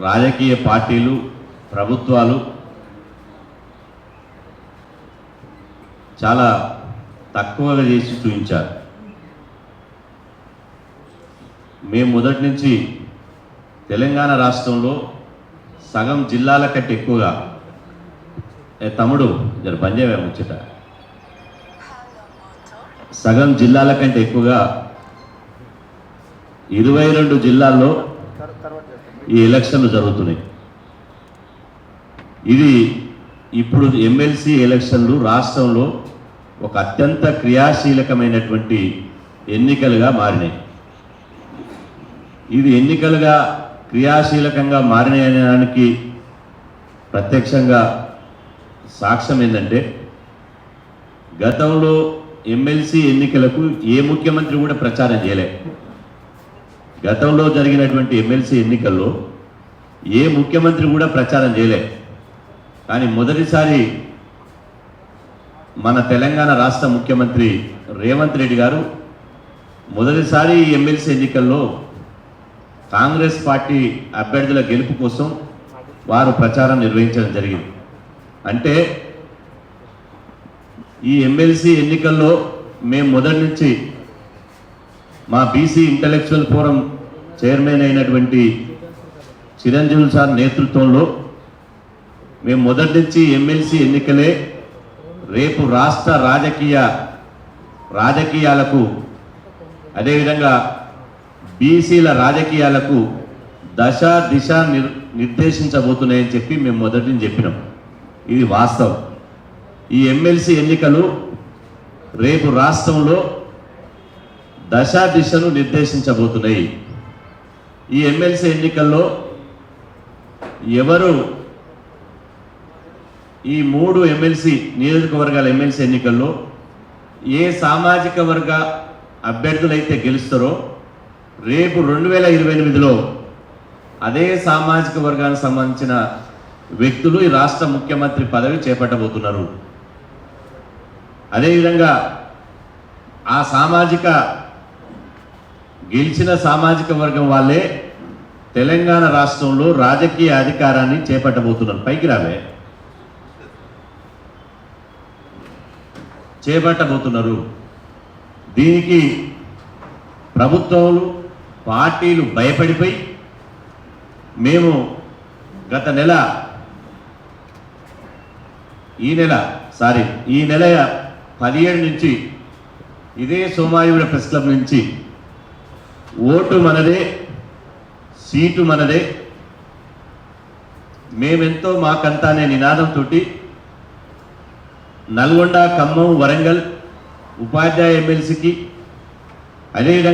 రాజకీయ పార్టీలు ప్రభుత్వాలు చాలా తక్కువగా చేసి చూపించారు. మేము మొదటి నుంచి తెలంగాణ రాష్ట్రంలో సగం జిల్లాల కంటే ఎక్కువగా తమ్ముడు జర బంజావే ముచ్చట సగం జిల్లాల కంటే ఎక్కువగా ఇరవై రెండు జిల్లాల్లో ఈ ఎలక్షన్లు జరుగుతున్నాయి. ఇది ఇప్పుడు ఎమ్మెల్సీ ఎలక్షన్లు రాష్ట్రంలో ఒక అత్యంత క్రియాశీలకమైనటువంటి ఎన్నికలుగా మారినాయి. ఇది ఎన్నికలుగా క్రియాశీలకంగా మారినాయనడానికి ప్రత్యక్షంగా సాక్ష్యం ఏంటంటే గతంలో ఎమ్మెల్సీ ఎన్నికలకు ఏ ముఖ్యమంత్రి కూడా ప్రచారం చేయలే. గతంలో జరిగినటువంటి ఎమ్మెల్సీ ఎన్నికల్లో ఏ ముఖ్యమంత్రి కూడా ప్రచారం చేయలే. కానీ మొదటిసారి మన తెలంగాణ రాష్ట్ర ముఖ్యమంత్రి రేవంత్ రెడ్డి గారు మొదటిసారి ఈ ఎమ్మెల్సీ ఎన్నికల్లో కాంగ్రెస్ పార్టీ అభ్యర్థుల గెలుపు కోసం వారు ప్రచారం నిర్వహించడం జరిగింది. అంటే ఈ ఎమ్మెల్సీ ఎన్నికల్లో మేము మొదటి నుంచి మా బీసీ ఇంటలెక్చువల్ ఫోరం చైర్మన్ అయినటువంటి చిరంజీవి సార్ నేతృత్వంలో మేము మొదటి నుంచి ఎమ్మెల్సీ ఎన్నికలే రేపు రాష్ట్ర రాజకీయ రాజకీయాలకు అదేవిధంగా బీసీల రాజకీయాలకు దశ దిశ నిర్ నిర్దేశించబోతున్నాయని చెప్పి మేము మొదటి నుంచి చెప్పినాం. ఇది వాస్తవం. ఈ ఎమ్మెల్సీ ఎన్నికలు రేపు రాష్ట్రంలో దశా దిశను నిర్దేశించబోతున్నాయి. ఈ ఎమ్మెల్సీ ఎన్నికల్లో ఎవరు ఈ మూడు ఎమ్మెల్సీ నియోజకవర్గాల ఎమ్మెల్సీ ఎన్నికల్లో ఏ సామాజిక వర్గ అభ్యర్థులైతే గెలుస్తారో రేపు రెండు వేల ఇరవై ఎనిమిదిలో అదే సామాజిక వర్గానికి సంబంధించిన వ్యక్తులు ఈ రాష్ట్ర ముఖ్యమంత్రి పదవి చేపట్టబోతున్నారు. అదేవిధంగా ఆ సామాజిక గెలిచిన సామాజిక వర్గం వాళ్ళే తెలంగాణ రాష్ట్రంలో రాజకీయ అధికారాన్ని చేపట్టబోతున్నారు. పైకి రావే. చేపట్టబోతున్నారు. దీనికి ప్రభుత్వాలు పార్టీలు భయపడిపోయి మేము గత నెల ఈ నెల సారీ ఈ నెల పదిహేడు నుంచి ఇదే సోమాయుడ ప్రెస్ క్లబ్ నుంచి ఓటు మనదే సీటు మనదే మేమెంతో మాకంతా అనే నినాదంతో నల్గొండ ఖమ్మం వరంగల్ ఉపాధ్యాయ ఎమ్మెల్సీకి అదేవిధంగా